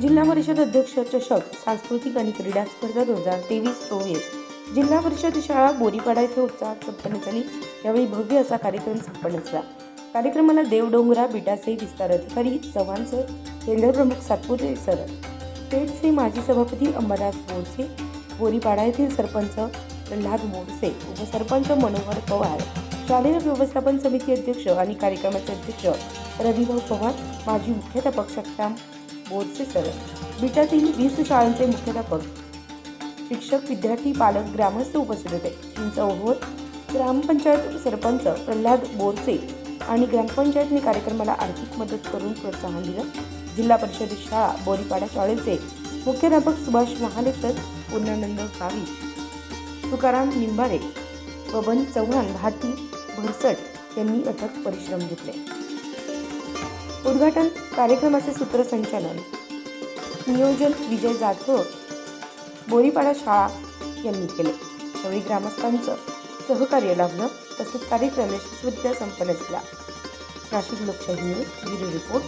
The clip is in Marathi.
जिल्हा परिषद अध्यक्ष चषक सांस्कृतिक आणि क्रीडा स्पर्धा दोन हजार तेवीस चोवीस. जिल्हा परिषद शाळा बोरीपाडा येथे उत्साहात संपन्न झाली. यावेळी भव्य असा कार्यक्रम संपन्न झाला. कार्यक्रमाला देवडोंगरा बिटाचे विस्तार अधिकारी चव्हाण सर केंद्रप्रमुख सातपुते सर पेठचे माजी सभापती अंबादास बोरसे बोरीपाडा येथील सरपंच प्रल्हाद बोरसे उपसरपंच मनोहर पवार शालेय व्यवस्थापन समिती अध्यक्ष आणि कार्यक्रमाचे अध्यक्ष रविभाऊ पवार माजी मुख्याध्यापक सत्ताम बोरसे सर. बीटातील वीस शाळांचे मुख्याध्यापक. शिक्षक विद्यार्थी पालक ग्रामस्थ उपस्थित होते. चिंचवहोर ग्रामपंचायत सरपंच प्रल्हाद बोरसे आणि ग्रामपंचायतने कार्यक्रमाला आर्थिक मदत करून प्रोत्साहन दिलं. जिल्हा परिषद शाळा बोरीपाडा शाळेचे मुख्याध्यापक सुभाष महाले सर पूर्णानंद गावी. तुकाराम निंबारे बबन चव्हाण भारती भरसट यांनी अथक परिश्रम घेतले. उद्घाटन कार्यक्रमाचे सूत्रसंचालन. नियोजन विजय जाधव बोरीपाडा शाळा यांनी केले. यावेळी ग्रामस्थांचं सहकार्य लाभलं तसेच कार्यक्रम यशस्वीरित्या संपन्न झाला. नाशिक लोकशाही न्यूज ब्युरो रिपोर्ट.